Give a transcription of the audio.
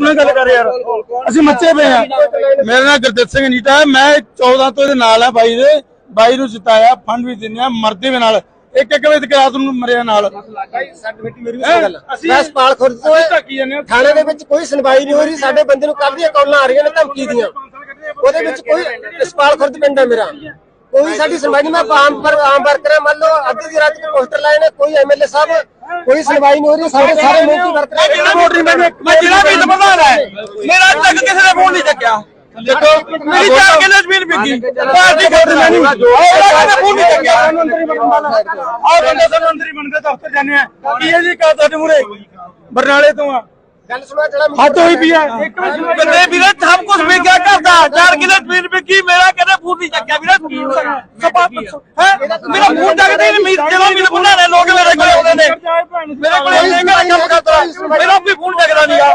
ਨਾਲ ਗੱਲ ਕਰ ਯਾਰ। ਅਸੀਂ ਮੱਚੇ ਪਏ ਆ ਮੇਰਾ ਨਾਮ ਗੁਰਦਿੱਤ ਸਿੰਘ ਨੀਟਾ ਹੈ। ਮੈਂ 14 ਤੋਂ ਇਹਦੇ ਨਾਲ ਆ ਬਾਈ ਦੇ। ਬਾਈ ਨੂੰ ਜਿਤਾਇਆ ਫੰਡ ਵੀ ਦਿੰਦੇ ਆ ਮਰਦੇ ਵੀ ਨਾਲ। ਇੱਕ ਇੱਕ ਵਜੇ ਤੱਕ ਰਾਤ ਨੂੰ ਮਰਿਆ ਨਾਲ। ਅਸੀਂ ਮੈਂ ਸਪਾਲ ਖੁਰਦ ਤੋਂ। ਥਾਣੇ ਦੇ ਵਿੱਚ ਕੋਈ ਸੁਣਵਾਈ ਨਹੀਂ ਹੋ ਰਹੀ। ਸਾਡੇ ਬੰਦੇ ਨੂੰ ਦੀਆਂ ਕਾਲਾਂ ਆ ਰਹੀਆਂ ਨੇ ਧਮਕੀ ਦੀਆਂ। ਉਹਦੇ ਵਿੱਚ ਕੋਈ ਸਪਾਲ ਖੁਰਦ ਪਿੰਡ ਹੈ ਮੇਰਾ। ਕੋਈ ਸਾਡੀ ਸੁਣਵਾਈ ਨਹੀਂ ਮੈਂ ਆਮ ਪਰ ਆਮ ਵਰਕਰ ਹਾਂ ਮੰਨ ਲਓ ਅੱਧੀ ਦੀ ਰਾਤ ਨੂੰ ਪੋਸਟਰ ਲਾਏ ਨੇ ਕੋਈ ਐਮਐਲਏ ਸਾਹਿਬ ਕੋਈ ਸੁਣਵਾਈ ਨਹੀਂ ਹੋ ਰਹੀ ਸਾਡੇ ਸਾਰੇ ਮਿਹਨਤੀ ਵਰਕਰ ਮੈਂ ਜਿਹੜਾ ਵੋਟ ਨਹੀਂ ਮੈਨੂੰ ਮੈਂ ਜਿਹੜਾ ਵੀ ਪ੍ਰਧਾਨ ਹੈ ਮੇਰਾ ਅੱਜ ਤੱਕ ਕਿਸੇ ਨੇ ਫੋਨ ਨਹੀਂ ਚੱਕਿਆ ਦੇਖੋ ਮੇਰੀ ਚਾਰ ਕਿਲੋ ਜ਼ਮੀਨ ਵਿਕੀ ਪਾਰਟੀ ਵੋਟ ਨਹੀਂ ਉਹਦਾ ਕਹਿੰਦਾ ਫੋਨ ਨਹੀਂ ਚੱਕਿਆ ਆ ਬੰਦੇ ਸਾਨੂੰ ਅੰਦਰ ਹੀ ਬਣਦੇ ਦਫ਼ਤਰ ਜਾਂਦੇ ਆ ਕੀ ਹੈ ਜੀ ਕਾ ਤੁਹਾਡੇ ਮੂਰੇ ਬਰਨਾਲੇ ਤੋਂ ਆ ਗੱਲ ਸੁਣੋ ਜਿਹੜਾ ਹੱਦ ਹੋਈ ਪਈ ਆ ਇੱਕ ਬੰਦੇ ਵੀਰੇ ਸਭ ਕੁਝ ਵਿਕਿਆ ਕਰਦਾ 4 ਕਿਲੋ ਜ਼ਮੀਨ ਵਿਕੀ, ਮੇਰਾ ਕਹਿੰਦਾ ਫੋਨ ਨਹੀਂ ਚੱਕਿਆ ਵੀਰੇ ਸਪਾ ਹੈ ਮੇਰਾ ਫੋਨ ਚੱਕਦੇ ਨਹੀਂ ਮੀਰ ਜਦੋਂ ਮੇਰੇ ਫੋਨਾਂ ਨੇ ਲੋਕ ਮੇਰੇ ਕੋਲ ਆਉਂਦੇ ਨੇ। ਮੇਰੇ ਕੋਲ ਆਉਂਦੇ ਮੇਰਾ ਕੰਮ ਕਰਦਾ। ਮੇਰਾ ਵੀ ਫੋਨ ਚੱਕਦਾ ਨਹੀਂਗਾ